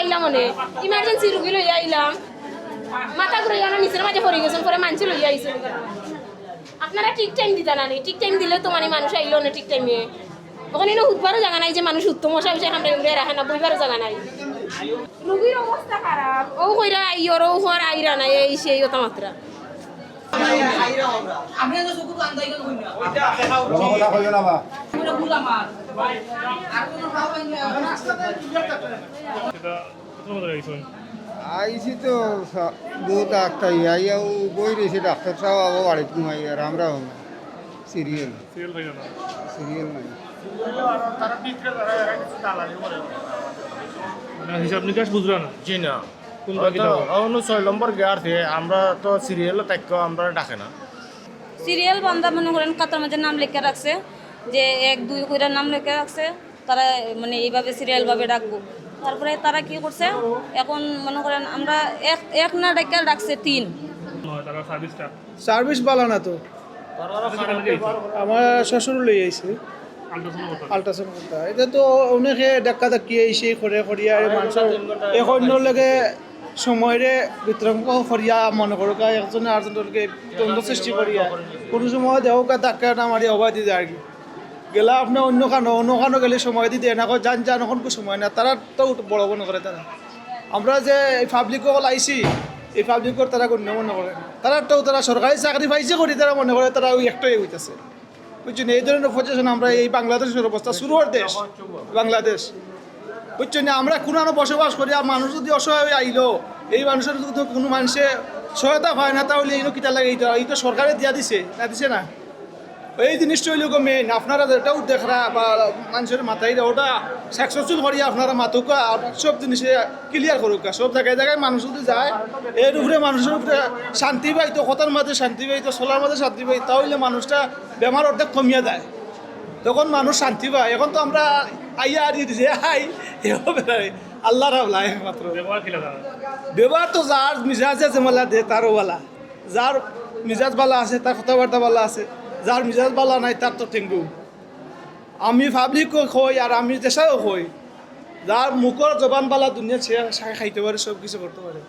আইলাম মানে ইমার্জেন্সি রুগী লইয়া আইলাম। মাথা ঘুরে জানা নিচের মাঝে পড়ে গেছেন পরে মানুষ লইয়া আইছেন আপনারা ঠিক টাইম দিতা না ঠিক টাইম দিলে তো মানে মানুষ আইলো না ঠিক টাইমে ওখানে না উঠবারও জায়গা নাই যে মানুষ উত্তম মশা বিষয় আমরা উড়ে রাখে না, বইবারও জায়গা নাই। রুগীর অবস্থা খারাপ। ও কইরা আইয়র ও হওয়ার আইরা নাই, এই সেই কথা মাত্রা। আইছি তো বহুত ডাক্তার আইয়াও বই রয়েছে ডাক্তার সাহেব আবার বাড়িতে ঘুমাই আর আমরা সিরিয়াল সিরিয়াল নাই হিসাব নিকাশ বুঝলা না জি না কোন বাকি অন্য ছয় নম্বর গেয়ার থেকে আমরা তো সিরিয়ালে তাকে আমরা ডাকে না। সিরিয়াল বান্ধা মনে করেন কাতার মাঝে নাম লিখে রাখছে যে এক দুই কইরা নাম লিখে রাখছে তারা মানে এইভাবে সিরিয়াল ভাবে ডাকবো। তারপরে তারা কি করছে এখন মনে করেন আমরা এক এক না ডেকে ডাকছে তিন। নয় তারা সার্ভিসটা সার্ভিস ভালো না তো। আমার শ্বশুর লই আইছে। আল্ট্রাসাউন্ড করতে এটা তো অনেকে ডাক্কা ডাকি আইছে করে করিয়া মানুষের এখন লাগে সময়ের বিতরঙ্গ করিয়া মনে করো কা, একজনে আরেকজনকে দ্বন্দ্ব সৃষ্টি করিয়া কোনো সময় দেহ কা ধাক্কা না মারি অবাধ দিয়ে আর কি গেলা আপনার অন্য খানো অন্য খানো গেলে সময় দিতে এনেক যান যান কোনো সময় না তারা তো বড় মনে করে তারা আমরা যে এই পাবলিক আইছি, এই পাবলিকর তারা গণ্য মনে করে তারা তো তারা সরকারি চাকরি পাইছে করি তারা মনে করে তারা ওই একটাই হইতেছে বুঝছেন এই ধরনের পজিশন আমরা এই বাংলাদেশের অবস্থা শুরুর দেশ, বাংলাদেশ। বুঝছেন আমরা কোনো বসবাস করি আর মানুষ যদি অসহায় হয়ে আইলো, এই মানুষের যদি কোনো মানুষে সহায়তা পায় না, তাহলে এই কিতা লাগে এইটা এই তো সরকারে দিয়া দিছে, না দিছে না? এই জিনিসটা হইল মেইন আপনারা যেটা দেখরা বা মানুষের মাথায় ওটা সাকসেসফুল করিয়া আপনারা মাতুকা সব জিনিসে ক্লিয়ার করুক। সব জায়গায় জায়গায় মানুষ যদি যায়, এর উপরে মানুষের উপরে শান্তি পাই তো কথার মাঝে শান্তি পাই তো চলার মাঝে শান্তি পাই তাহলে মানুষটা বেমার অর্ধেক কমিয়ে যায়। তখন মানুষ শান্তি পায়। এখন তো আমরা আইয়া আর আই এভাবে আল্লাহ রাবলা একমাত্র। ব্যবহার তো যার মিজাজে যেমালা দে তারও বালা। যার মিজাজ বালা আছে তার কথাবার্তা বালা আছে। যার মিজাজ বালা নাই তার তো টেঙ্গু আমি পাবলিকও কই আর আমি দেশাও কই যার মুখর জবান বালা দুনিয়া ছেড়ে খাইতে পারে সব কিছু করতে পারে।